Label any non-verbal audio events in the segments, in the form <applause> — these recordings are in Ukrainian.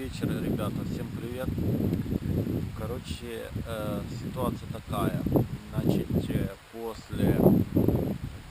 вечер, ребята, всем привет. Короче, э, ситуация такая. Значит, э, после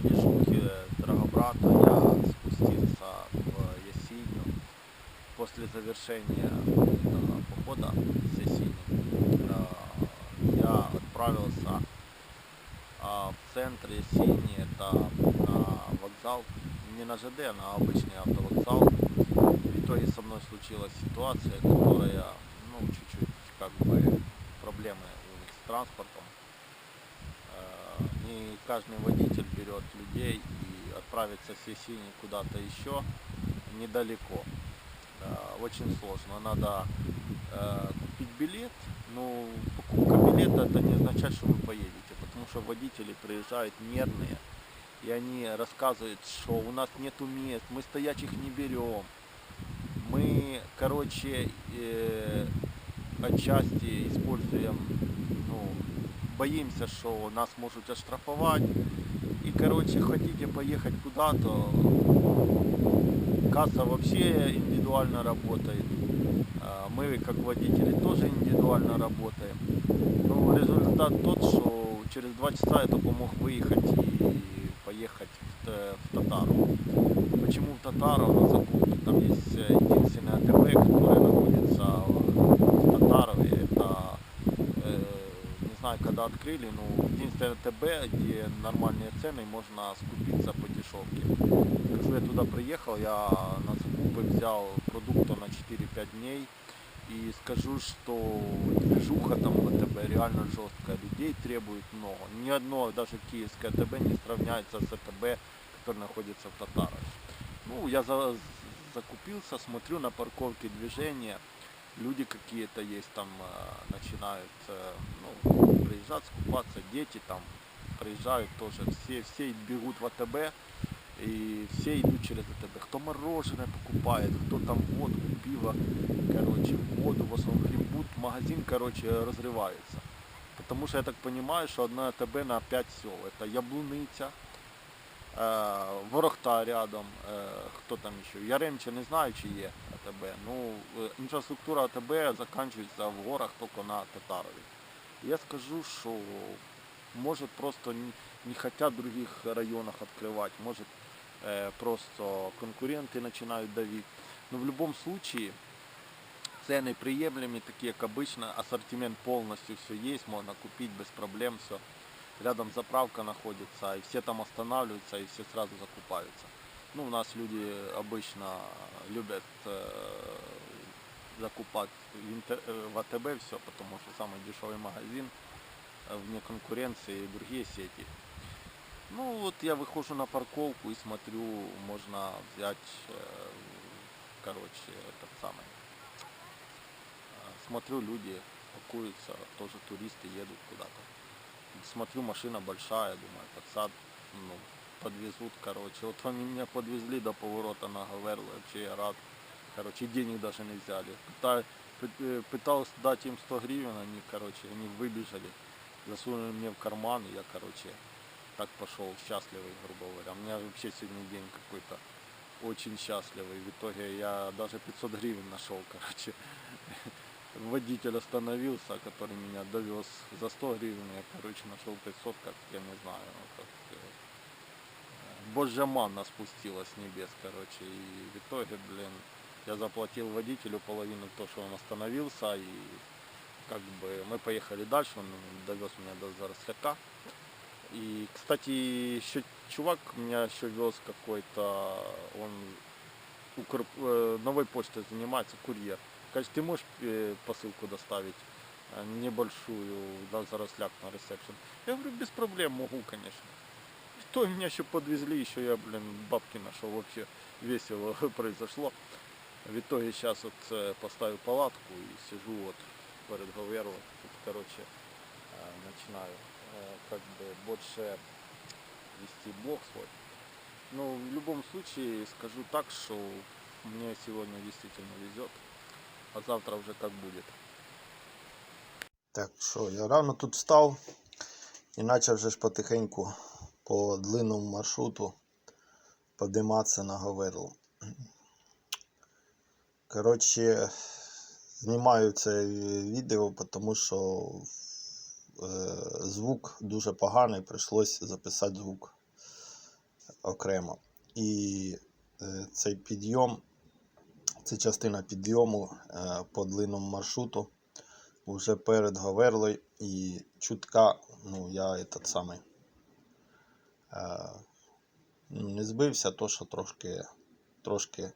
движухи Драгобрата я спустился в Ясиню. После завершения этого похода с Ясини э, я отправился а, в центр Ясини, это на вокзал, не на ЖД, а на обычный автовокзал. Итоге со мной случилась ситуация, которая, ну, чуть-чуть, как бы, проблемы с транспортом. Э, Не каждый водитель берет людей и отправиться с Ясини куда-то еще недалеко. Э, Очень сложно. Надо э, купить билет. Ну, покупка билета это не означает, что вы поедете, потому что водители приезжают нервные, и они рассказывают, что у нас нету мест, мы стоячих не берем. Короче, э, отчасти используем, ну, боимся, что нас могут оштрафовать. И, короче, хотите поехать куда-то, касса вообще индивидуально работает. А Мы, как водители, тоже индивидуально работаем. Но результат тот, что через два часа я только мог выехать и поехать в, Т- в Татару. Почему в Татару на закупке? Там есть э, единственное АТБ, которое находится в Татарове. Это, э, не знаю, когда открыли, но единственное АТБ, где нормальные цены, можно скупиться по дешевке. Скажу, я туда приехал, я на закупы взял продукта на 4-5 дней. И скажу, что движуха там в АТБ реально жесткая. Людей требует много. Ни одно, даже киевское АТБ не сравняется с АТБ, который находится в Татарове. Ну, я за- закупился, смотрю на парковке движения. Люди какие-то есть там, э, начинают э, ну, приезжать, скупаться, дети там приезжают тоже. Все, все бегут в АТБ и все идут через АТБ. Кто мороженое покупает, кто там водку, пиво, короче, воду в основном хлебут, магазин, короче, разрывается. Потому что я так понимаю, что одно АТБ на 5 сел. Это Яблуниця, е, Ворохта рядом, е, хто там ще, Яремче не знаю, чи є АТБ. Ну, е, інфраструктура АТБ закінчується в горах тільки на Татарові. Я скажу, що может просто не, не хотят в других районах открывать, может э, просто конкуренты начинают давить. Но в любом случае цены приемлемые, такие как обычно, ассортимент полностью все есть, можно купить без проблем все. Рядом заправка находится, и все там останавливаются, и все сразу закупаются. Ну, у нас люди обычно любят э, закупать в, интер- э, в АТБ все, потому что самый дешевый магазин э, вне конкуренции и другие сети. Ну вот я выхожу на парковку и смотрю, можно взять, э, короче, этот самый. Э, Смотрю, люди пакуются, тоже туристы едут куда-то. Смотрю, машина большая, думаю, подсад, ну, подвезут, короче. Вот они меня подвезли до поворота на Гаверл, вообще я рад. Короче, денег даже не взяли. Пыта- пы- э, Пытался дать им 100 гривен, они, короче, они выбежали, засунули мне в карман, и я, короче, так пошел счастливый, грубо говоря. У меня вообще сегодня день какой-то очень счастливый. В итоге я даже 500 гривен нашел, короче. <laughs> Водитель остановился, который меня довез за 100 гривен. Я, короче, нашел 500, как, я не знаю, ну, как... э, Божья манна спустилась с небес, короче. И в итоге, блин, я заплатил водителю половину то, что он остановился. И как бы мы поехали дальше, он довез меня до Заросляка. И, кстати, еще чувак меня еще вез какой-то, он Укр, э, новой почтой занимается, курьер. Кажется, ты можешь э, посылку доставить э, небольшую на Заросляк на ресепшн? Я говорю, без проблем могу, конечно. И то меня еще подвезли, еще я, блин, бабки нашел, вообще весело <laughs> произошло. В итоге сейчас вот э, поставил палатку и сижу вот перед Говерлом. Тут, короче, э, начинаю э, как бы больше вести блог свой. Но в любом случае скажу так, что мне сегодня действительно везет, а завтра уже как будет. Так, що, я рано тут встав і почав вже ж потихеньку по длинному маршруту подиматися на Говерло. Коротше, знімаю це відео, тому що звук дуже поганий, прийшлося записати звук окремо. І е, цей підйом, це частина підйому е, по длинному маршруту вже перед Говерлою і чутка, ну, я этот самий е, не збився, то що трошки, трошки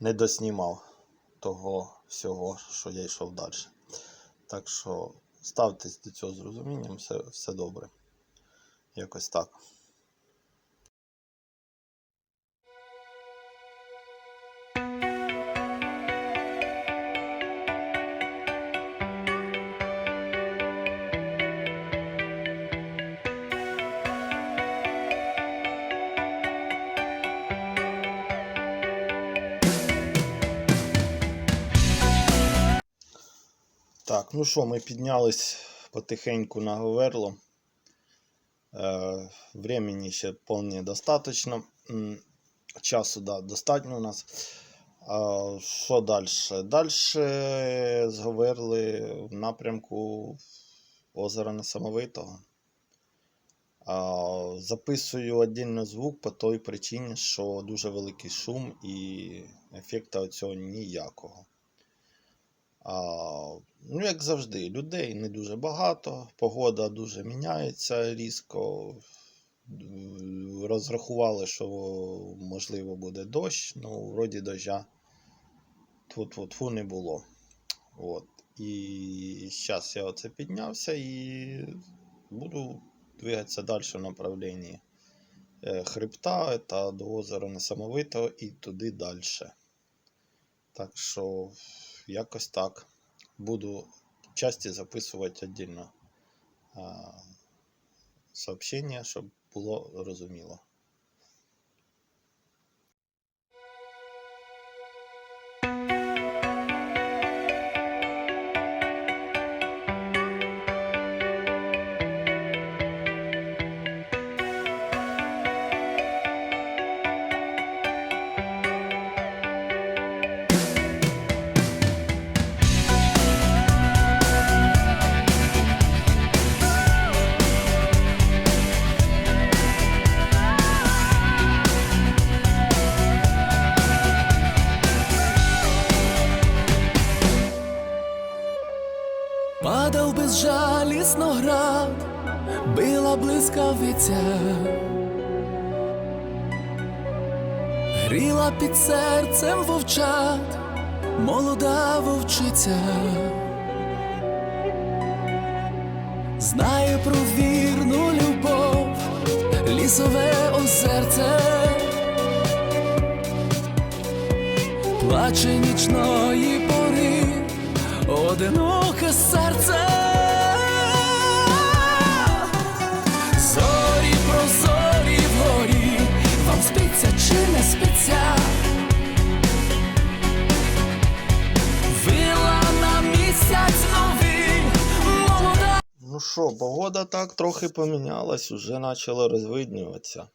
не доснімав того всього, що я йшов далі. Так що ставтесь до цього з розумінням, все, все добре. Якось так. Ну що, ми піднялись потихеньку на Говерло. Е, ще вполне достаточно. Часу, да, достатньо у нас. А, що далі? Далі з Говерли в напрямку озера Несамовитого. А, записую віддільно звук по той причині, що дуже великий шум і ефекту цього ніякого. А, ну, як завжди, людей не дуже багато, погода дуже міняється різко. Розрахували, що можливо буде дощ, ну, вроді дождя тьфу-тьфу-тьфу не було. От. І зараз я оце піднявся і буду двигатися далі в направленні е, хребта та до озера Несамовитого і туди далі. Так що якось так. Буду части записувати віддільно сообщення, щоб було розуміло. Падав безжалісно град, била блискавиця, гріла під серцем вовчат, молода вовчиця, знає про вірну любов, лісове озерце, плаче нічної одиноке серце. Зорі прозорі вгорі, вам спиться чи не спиться? Вила на місяць новий, молода. Ну що, погода так трохи помінялась, уже почало розвиднюватися.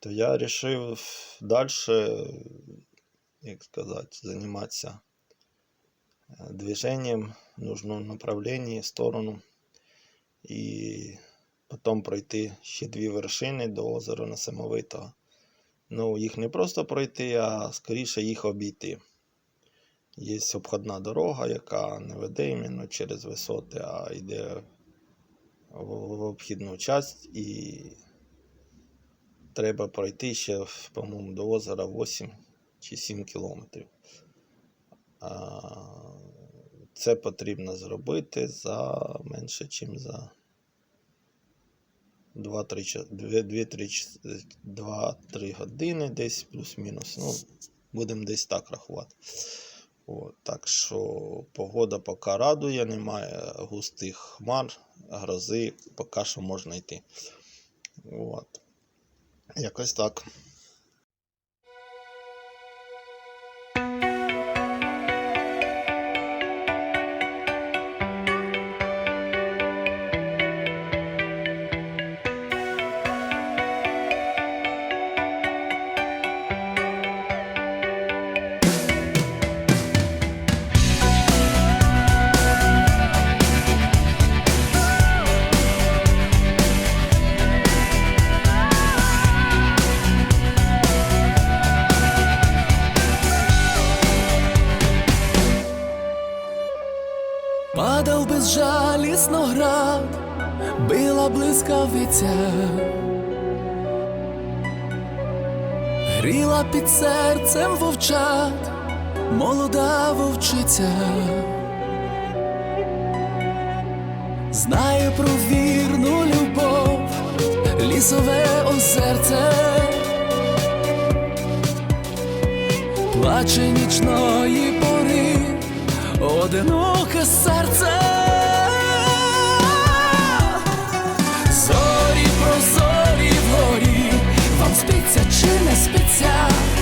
То я вирішив далі, як сказати, займатися движением в нужном направлении, сторону. І потім пройти ще дві вершини до озера Несамовитого. Ну, їх не просто пройти, а скоріше їх обійти. Є обходна дорога, яка не веде іменно через висоти, а йде в обхідну часть і треба пройти ще, по-моєму, до озера 8 чи 7 кілометрів. Це потрібно зробити за менше, ніж за 2-3 години десь плюс-мінус. Ну, будемо десь так рахувати. От, так що погода поки радує, немає густих хмар, грози, поки що можна йти. От. Якось так. Під серцем вовчат, молода вовчиця. Знає про вірну любов, лісове озерце, плаче нічної пори, одиноке серце. Зорі прозорі вгорі, вам спиться чи не спиться?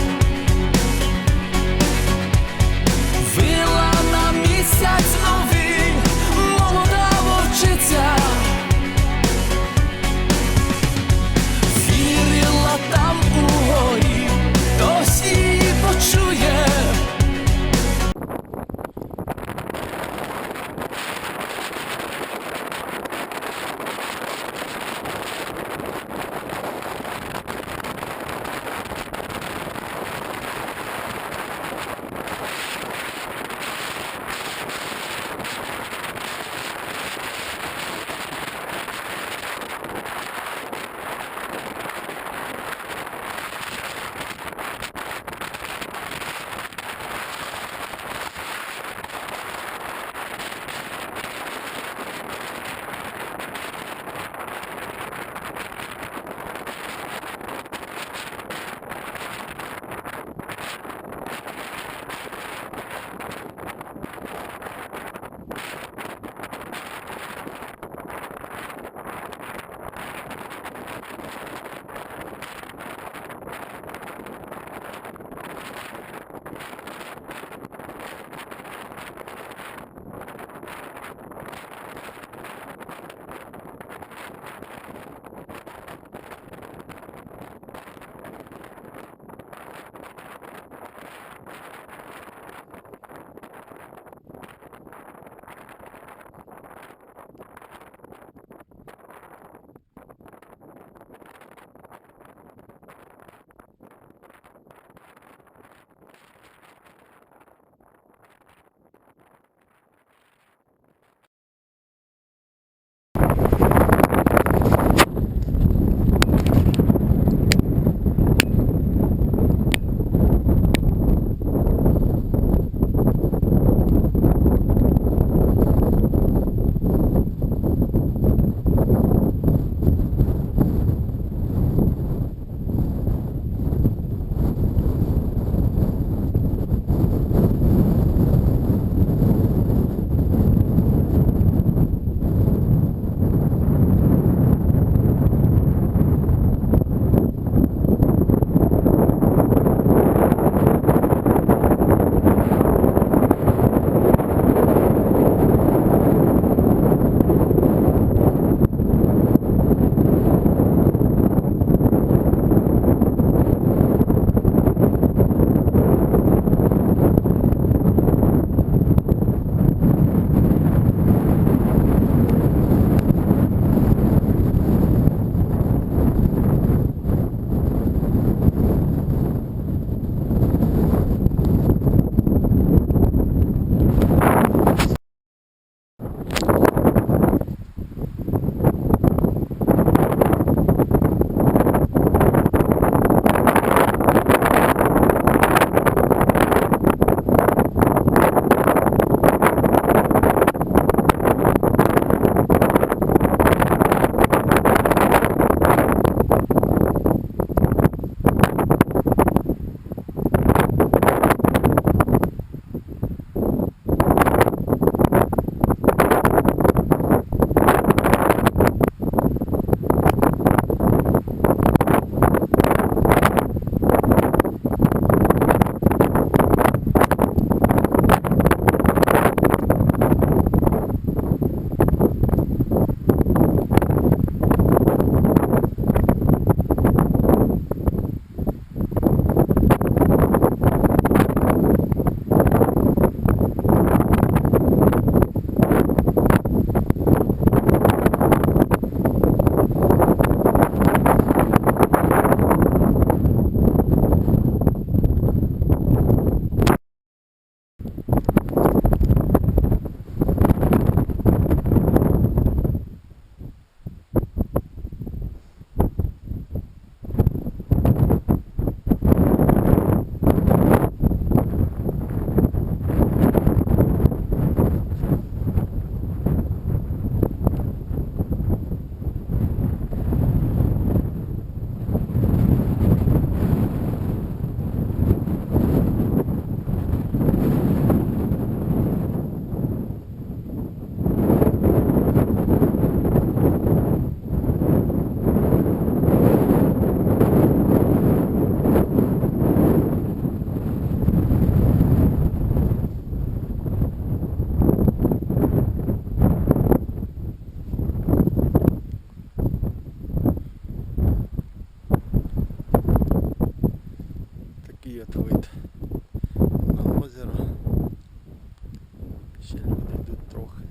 Ще люди йдуть трохи.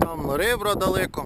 Там ребра далеко,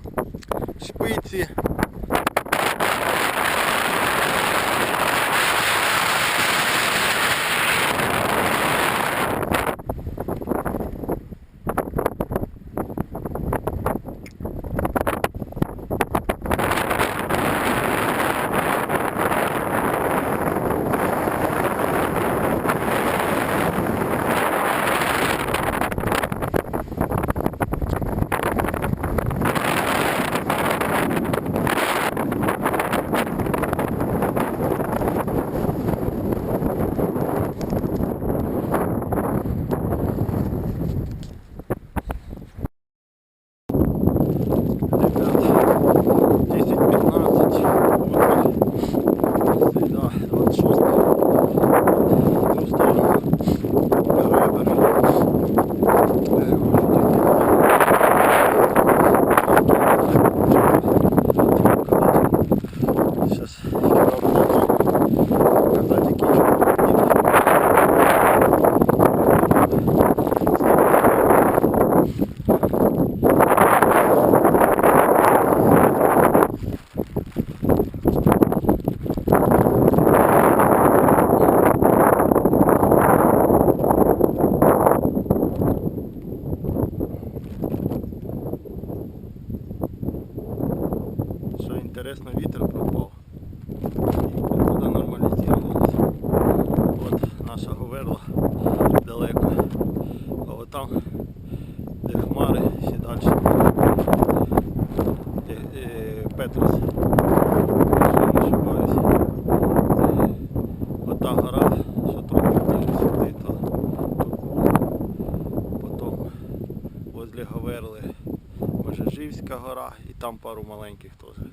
там пару маленьких теж.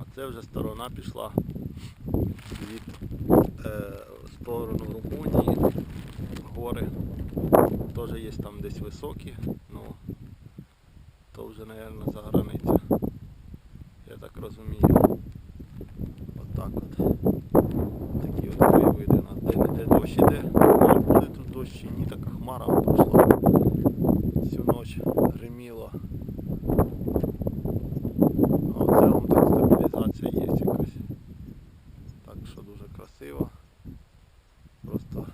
А це вже сторона пішла від е, сторону Румунії. Гори. Теж є там десь високі, ну то вже, мабуть, за границя. Я так розумію. Отак от. Такі от краєвиди у нас. Де де дощ іде, ну, буде тут дощ ні, так хмара пішла. Всю ніч гриміло. А в цілому так стабілізація є якась. Так що дуже красиво. Просто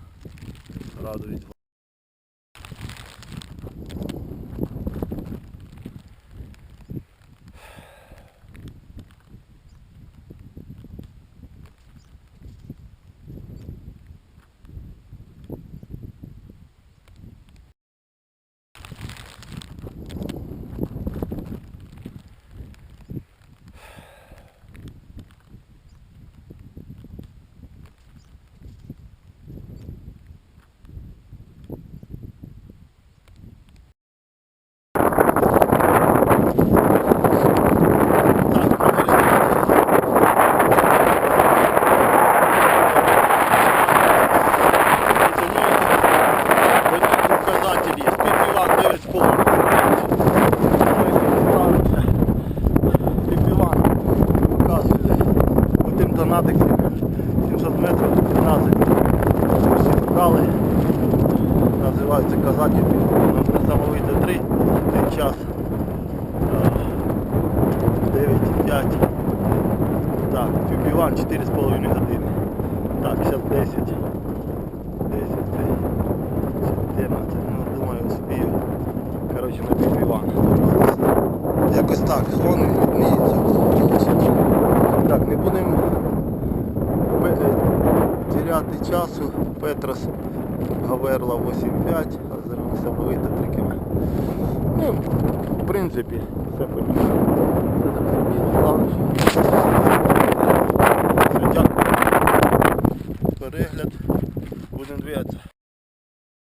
радують. канатик 700 метрів, 15 всі брали. Називаються казаки. Самовийде 3, один час. 9,5. Так, тюбіван 4,5 години. Так, зараз 10. 10, 14, ну думаю успію. Коротше, на тюбіван. Якось так, он відміється. Так, не будемо е, теряти часу. Петрос Гаверла 8.5, а зараз самовита 3 км. Ну, в принципі, все